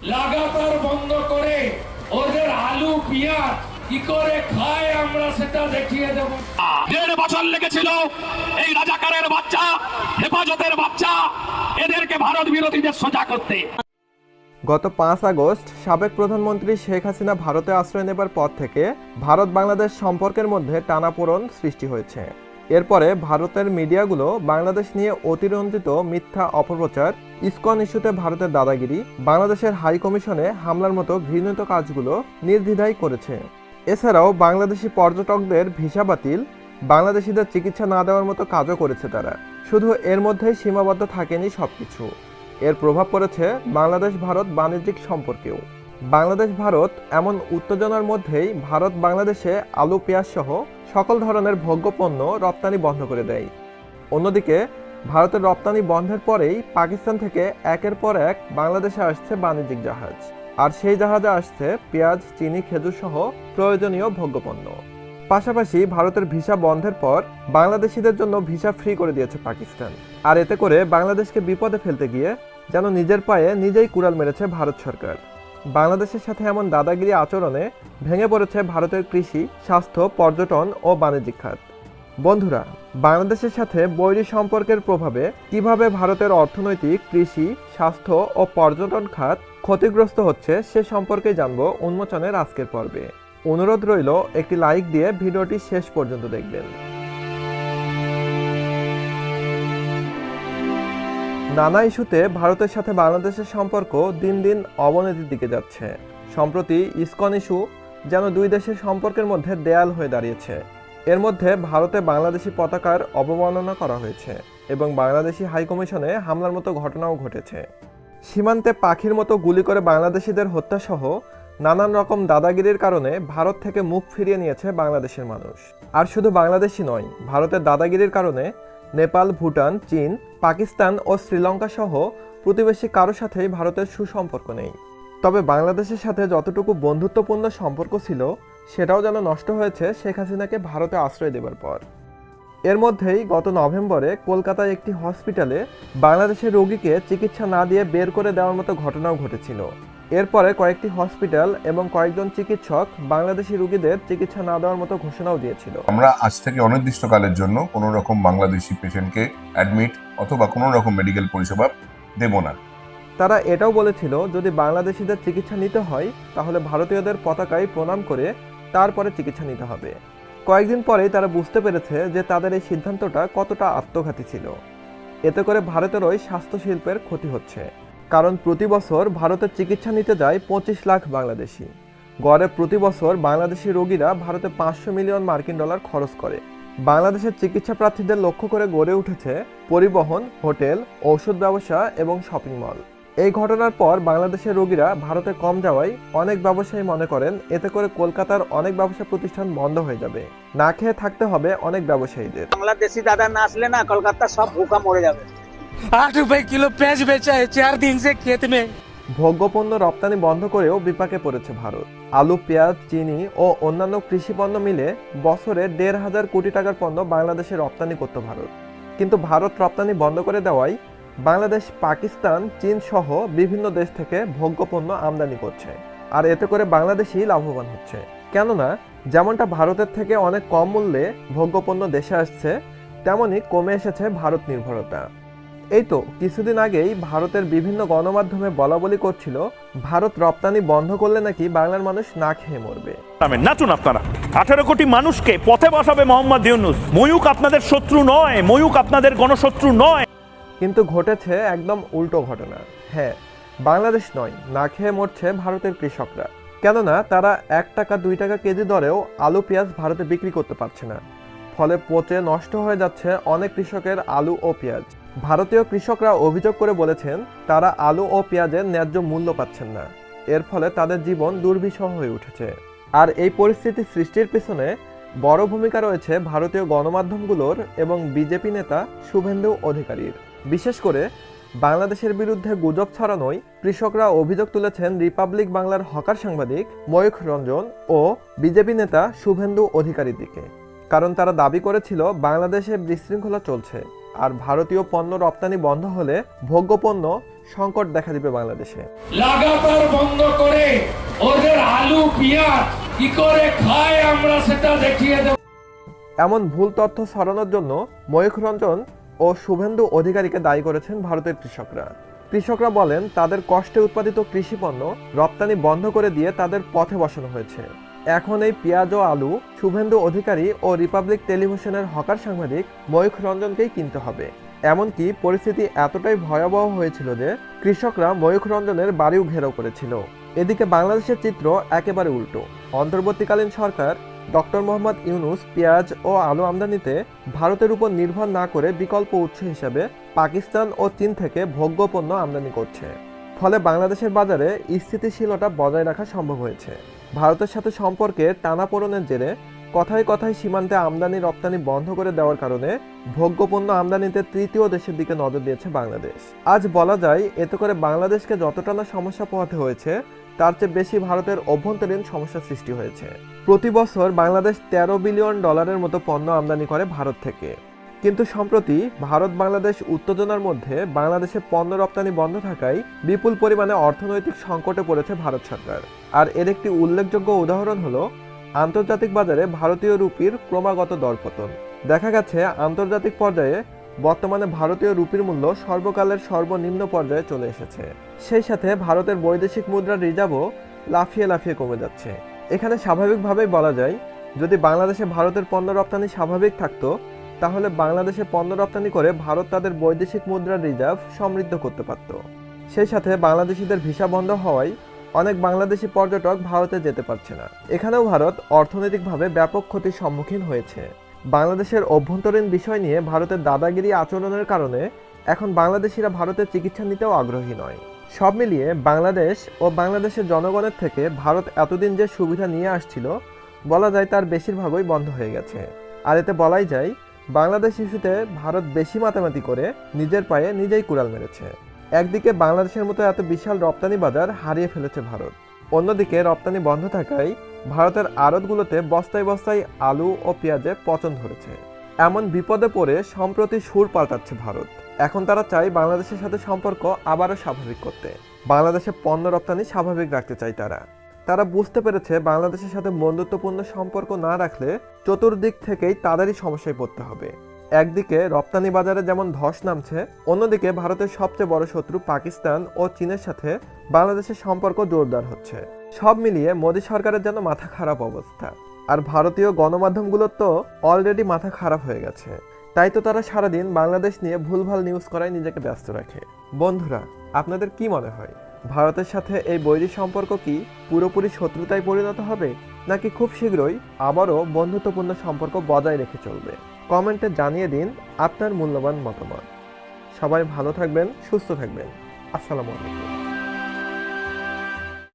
লাগাতার বন্ধ করে ওদের আলু পেঁয়াজ কি করে খায় আমরা সেটা দেখিয়ে দেবো। দেড় বছর লেগেছিল এই রাজাকারের বাচ্চা হেফাজতের বাচ্চা এদেরকে ভারত বিরোধীদের সোজা করতে। গত পাঁচ আগস্ট সাবেক প্রধানমন্ত্রী শেখ হাসিনা ভারতে আশ্রয় নেবার পর থেকে ভারত বাংলাদেশ সম্পর্কের মধ্যে টানাপোড়ন সৃষ্টি হয়েছে। এরপরে ভারতের মিডিয়াগুলো বাংলাদেশ নিয়ে অতিরঞ্জিত মিথ্যা অপপ্রচার, ইসকন ইস্যুতে ভারতের দাদাগিরি, বাংলাদেশের হাই কমিশনে হামলার মতো ঘৃণিত কাজগুলো নির্দ্বিধায় করেছে। এছাড়াও বাংলাদেশি পর্যটকদের ভিসা বাতিল, বাংলাদেশিদের চিকিৎসা না দেওয়ার মতো কাজও করেছে তারা। শুধু এর মধ্যেই সীমাবদ্ধ থাকেনি সবকিছু। এর প্রভাব পড়েছে বাংলাদেশ ভারত বাণিজ্যিক সম্পর্কেও। বাংলাদেশ, ভারত এমন উত্তেজনার মধ্যেই ভারত, বাংলাদেশে আলু, পেঁয়াজ সহ সকল ধরনের ভোগ্যপণ্য রপ্তানি বন্ধ করে দেয়। অন্যদিকে, ভারতের রপ্তানি বন্ধের পরেই পাকিস্তান থেকে একের পর এক বাংলাদেশে আসছে বাণিজ্যিক জাহাজ। আর সেই জাহাজে আসছে পেঁয়াজ, চিনি, খেজুর সহ প্রয়োজনীয় ভোগ্যপণ্য। পাশাপাশি ভারতের ভিসা বন্ধের পর বাংলাদেশিদের জন্য ভিসা ফ্রি করে দিয়েছে পাকিস্তান। আর এতে করে বাংলাদেশকে বিপদে ফেলতে গিয়ে যেন নিজের পায়ে নিজেই কুড়াল মেরেছে ভারত সরকার। বাংলাদেশের সাথে এমন দাদাগিরি আচরণে ভেঙে পড়েছে ভারতের কৃষি, স্বাস্থ্য, পর্যটন ও বাণিজ্যিক খাত। বন্ধুরা, বাংলাদেশের সাথে বৈরী সম্পর্কের প্রভাবে কীভাবে ভারতের অর্থনৈতিক, কৃষি, স্বাস্থ্য ও পর্যটন খাত ক্ষতিগ্রস্ত হচ্ছে সে সম্পর্কে জানব উন্মোচনের আজকের পর্বে। অনুরোধ রইল একটি লাইক দিয়ে ভিডিওটি শেষ পর্যন্ত দেখবেন। নানা ইস্যুতে ভারতের সাথে বাংলাদেশের সম্পর্ক দিন দিন অবনতির দিকে যাচ্ছে। সম্প্রতি ইসকন ইস্যু যেন দুই দেশের সম্পর্কের মধ্যে দেয়াল হয়ে দাঁড়িয়েছে। এর মধ্যে ভারতে বাংলাদেশি পতাকার অবমাননা করা হয়েছে এবং বাংলাদেশি হাইকমিশনে হামলার মতো ঘটনাও ঘটেছে। সীমান্তে পাখির মতো গুলি করে বাংলাদেশিদের হত্যাসহ নানান রকম দাদাগিরির কারণে ভারত থেকে মুখ ফিরিয়ে নিয়েছে বাংলাদেশের মানুষ। আর শুধু বাংলাদেশই নয়, ভারতের দাদাগিরির কারণে নেপাল, ভুটান, চীন পাকিস্তান ও শ্রীলঙ্কা সহ প্রতিবেশী কারও সাথেই ভারতের সুসম্পর্ক নেই। তবে বাংলাদেশের সাথে যতটুকু বন্ধুত্বপূর্ণ সম্পর্ক ছিল, সেটাও যেন নষ্ট হয়েছে শেখ হাসিনাকে ভারতে আশ্রয় দেবার পর। এর মধ্যেই গত নভেম্বরে কলকাতায় একটি হসপিটালে বাংলাদেশের রোগীকে চিকিৎসা না দিয়ে বের করে দেওয়ার মতো ঘটনাও ঘটেছিল। এরপরে কয়েকটি হসপিটাল এবং কয়েকজন চিকিৎসক বাংলাদেশি রোগীদের চিকিৎসা না দেওয়ার মতো ঘোষণাও দিয়েছিল। আমরা আজ থেকে অনির্দিষ্টকালের জন্য কোনো রকম বাংলাদেশি পেশেন্টকে অ্যাডমিট অথবা কোনো রকম মেডিকেল পরিষেবা দেব না। তারা এটাও বলেছিল যদি বাংলাদেশিদের চিকিৎসা নিতে হয় তাহলে ভারতীয়দের পতাকায় প্রণাম করে তারপরে চিকিৎসা নিতে হবে। কয়েকদিন পরেই তারা বুঝতে পেরেছে যে তাদের এই সিদ্ধান্তটা কতটা আত্মঘাতী ছিল। এতে করে ভারতেরই স্বাস্থ্য শিল্পের ক্ষতি হচ্ছে। কারণ প্রতি বছর ভারতে চিকিৎসা নিতে যায় পঁচিশ লাখ বাংলাদেশি। গড়ে প্রতি বছর বাংলাদেশি রোগীরা ভারতে পাঁচশো মিলিয়ন মার্কিন ডলার খরচ করে। বাংলাদেশের চিকিৎসা প্রার্থীদের লক্ষ্য করে গড়ে উঠেছে পরিবহন, হোটেল, ঔষধ ব্যবসা এবং শপিং মল। এই ঘটনার পর বাংলাদেশের রোগীরা ভারতে কম যাওয়ায় অনেক ব্যবসায়ী মনে করেন, এতে করে কলকাতার অনেক ব্যবসা প্রতিষ্ঠান বন্ধ হয়ে যাবে। না খেয়ে থাকতে হবে অনেক ব্যবসায়ীদের। বাংলাদেশি দাদা না আসলে না কলকাতা সব ভুকা মরে যাবে। आठ रुपए किलो प्याज बेचा है चार दिन से खेत में ভোগ্যপণ্য রপ্তানি বন্ধ করেও বিপাকে পড়েছে ভারত আলু পেঁয়াজ চিনি ও অন্যান্য কৃষি পণ্য মিলে বছরে দেড় হাজার কোটি টাকার পণ্য বাংলাদেশে রপ্তানি করত ভারত কিন্তু ভারত রপ্তানি বন্ধ করে দেওয়ায় বাংলাদেশ পাকিস্তান চীন সহ বিভিন্ন দেশ থেকে ভোগ্যপণ্য আমদানি করছে আর এতে করে বাংলাদেশই লাভবান হচ্ছে কেননা যেমনটা ভারতের থেকে অনেক কম মূল্যে ভোগ্যপণ্য দেশে আসছে তেমনই কমে এসেছে ভারত নির্ভরতা এই তো কিছুদিন আগেই ভারতের বিভিন্ন গণমাধ্যমে বলা বলি করছিল ভারত রপ্তানি বন্ধ করলে নাকি বাংলার মানুষ না খেয়ে মরবে। নাচুন আপনারা। আঠারো কোটি মানুষকে পথে বসাবে মোহাম্মদ ইউনুস। ময়ূক আপনাদের শত্রু নয় ময়ূক আপনাদের গণশত্রু নয়। কিন্তু ঘটেছে একদম উল্টো ঘটনা। হ্যাঁ বাংলাদেশ নয় না খেয়ে মরছে ভারতের কৃষকরা। কেননা তারা এক টাকা দুই টাকা কেজি দরেও আলু পেঁয়াজ ভারতে বিক্রি করতে পারছে না। ফলে পচে নষ্ট হয়ে যাচ্ছে অনেক কৃষকের আলু ও পেঁয়াজ। ভারতীয় কৃষকরা অভিযোগ করে বলেছেন, তারা আলু ও পেঁয়াজের ন্যায্য মূল্য পাচ্ছেন না। এর ফলে তাদের জীবন দুর্বিষহ হয়ে উঠেছে। আর এই পরিস্থিতি সৃষ্টির পেছনে বড় ভূমিকা রয়েছে ভারতীয় গণমাধ্যমগুলোর এবং বিজেপি নেতা শুভেন্দু অধিকারীর। বিশেষ করে বাংলাদেশের বিরুদ্ধে গুজব ছড়ানোয় কৃষকরা অভিযোগ তুলেছেন রিপাবলিক বাংলার হকার সাংবাদিক ময়ূখ রঞ্জন ও বিজেপি নেতা শুভেন্দু অধিকারীর দিকে। কারণ তারা দাবি করেছিল, বাংলাদেশে বিশৃঙ্খলা চলছে। আর ভারতীয় পণ্য রপ্তানি বন্ধ হলে ভোগ্যপণ্য সংকট দেখা দিবে বাংলাদেশে। লাগাতার বন্ধ করে ওদের আলু পেঁয়াজ কি করে খায় আমরা সেটা দেখিয়ে দেব। এমন ভুল তথ্য ছড়ানোর জন্য ময়ূখ রঞ্জন ও শুভেন্দু অধিকারীকে দায়ী করেছেন ভারতের কৃষকরা। কৃষকরা বলেন তাদের কষ্টে উৎপাদিত কৃষি পণ্য রপ্তানি বন্ধ করে দিয়ে তাদের পথে বসানো হয়েছে। এখন এই পেঁয়াজ ও আলু শুভেন্দু অধিকারী ও রিপাবলিক টেলিভিশনের হকার সাংবাদিক ময়ূখ রঞ্জনকেই কিনতে হবে। এমনকি পরিস্থিতি এতটাই ভয়াবহ হয়েছিল যে কৃষকরা ময়ূখ রঞ্জনের বাড়িও ঘেরাও করেছিল। এদিকে বাংলাদেশের চিত্র একেবারে উল্টো। অন্তর্বর্তীকালীন সরকার ডক্টর মোহাম্মদ ইউনুস পেঁয়াজ ও আলু আমদানিতে ভারতের উপর নির্ভর না করে বিকল্প উৎস হিসেবে পাকিস্তান ও চীন থেকে ভোগ্য পণ্য আমদানি করছে। ফলে বাংলাদেশের বাজারে স্থিতিশীলতা বজায় রাখা সম্ভব হয়েছে। ভারতের সাথে সম্পর্কে টানাপোড়েনের জেরে কথায় কথায় সীমান্তে আমদানি, রপ্তানি বন্ধ করে দেওয়ার কারণে ভোগ্য পণ্য আমদানিতে তৃতীয় দেশের দিকে নজর দিয়েছে বাংলাদেশ। আজ বলা যায়, এতে করে বাংলাদেশকে যতটা না সমস্যা পোহাতে হয়েছে, তার চেয়ে বেশি ভারতের অভ্যন্তরীণ সমস্যার সৃষ্টি হয়েছে। প্রতি বছর বাংলাদেশ তেরো বিলিয়ন ডলারের মতো পণ্য আমদানি করে ভারত থেকে। কিন্তু সম্প্রতি ভারত বাংলাদেশ উত্তেজনার মধ্যে বাংলাদেশে পণ্য রপ্তানি বন্ধ থাকায় বিপুল পরিমাণে অর্থনৈতিক সংকটে পড়েছে ভারত সরকার। আর এর একটি উল্লেখযোগ্য উদাহরণ হলো, আন্তর্জাতিক বাজারে ভারতীয় রুপির ক্রমাগত দরপতন। দেখা গেছে, আন্তর্জাতিক পর্যায়ে বর্তমানে ভারতীয় রুপির মূল্য সর্বকালের সর্বনিম্ন পর্যায়ে চলে এসেছে। সেই সাথে ভারতের বৈদেশিক মুদ্রার রিজার্ভও লাফিয়ে লাফিয়ে কমে যাচ্ছে। এখানে স্বাভাবিকভাবেই বলা যায়, যদি বাংলাদেশে ভারতের পণ্য রপ্তানি স্বাভাবিক থাকতো তাহলে বাংলাদেশে পণ্য রপ্তানি করে ভারত তাদের বৈদেশিক মুদ্রার রিজার্ভ সমৃদ্ধ করতে পারত। সেই সাথে বাংলাদেশিদের ভিসা বন্ধ হওয়ায় অনেক বাংলাদেশি পর্যটক ভারতে যেতে পারছে না। এখানেও ভারত অর্থনৈতিকভাবে ব্যাপক ক্ষতির সম্মুখীন হয়েছে। বাংলাদেশের অভ্যন্তরীণ বিষয় নিয়ে ভারতের দাদাগিরি আচরণের কারণে এখন বাংলাদেশিরা ভারতে চিকিৎসা নিতেও আগ্রহী নয়। সব মিলিয়ে বাংলাদেশ ও বাংলাদেশের জনগণের থেকে ভারত এতদিন যে সুবিধা নিয়ে আসছিল, বলা যায় তার বেশিরভাগই বন্ধ হয়ে গেছে। আর এতে বলাই যায় বাংলাদেশ ইস্যুতে ভারত বেশি মাতামাতি করে নিজের পায়ে নিজেই কুড়াল মেরেছে। একদিকে বাংলাদেশের মতো এত বিশাল রপ্তানি বাজার হারিয়ে ফেলেছে ভারত। অন্যদিকে রপ্তানি বন্ধ থাকায় ভারতের আড়তগুলোতে বস্তায় বস্তায় আলু ও পেঁয়াজে পচন ধরেছে। এমন বিপদে পড়ে সম্প্রতি সুর পাল্টাচ্ছে ভারত। এখন তারা চায় বাংলাদেশের সাথে সম্পর্ক আবারও স্বাভাবিক করতে। বাংলাদেশে পণ্য রপ্তানি স্বাভাবিক রাখতে চায় তারা। তারা বুঝতে পেরেছে বাংলাদেশের সাথে বন্ধুত্বপূর্ণ সম্পর্ক না রাখলে চতুর্দিক থেকেই তাদেরই সমস্যায় পড়তে হবে। একদিকে রপ্তানি বাজারে যেমন ধস নামছে, অন্যদিকে ভারতের সবচেয়ে বড় শত্রু পাকিস্তান ও চীনের সাথে বাংলাদেশের সম্পর্ক জোরদার হচ্ছে। সব মিলিয়ে মোদী সরকারের যেন মাথা খারাপ অবস্থা। আর ভারতীয় গণমাধ্যমগুলোর তো অলরেডি মাথা খারাপ হয়ে গেছে। তাই তো তারা সারাদিন বাংলাদেশ নিয়ে ভুলভাল নিউজ করায় নিজেকে ব্যস্ত রাখে। বন্ধুরা, আপনাদের কি মনে হয়? ভারতের সাথে এই বৈরী সম্পর্ক কি পুরোপুরি শত্রুতায় পরিণত হবে, নাকি খুব শীঘ্রই আবারও বন্ধুত্বপূর্ণ সম্পর্ক বজায় রেখে চলবে? কমেন্টে জানিয়ে দিন আপনার মূল্যবান মতামত। সবাই ভালো থাকবেন, সুস্থ থাকবেন। আসসালামু আলাইকুম।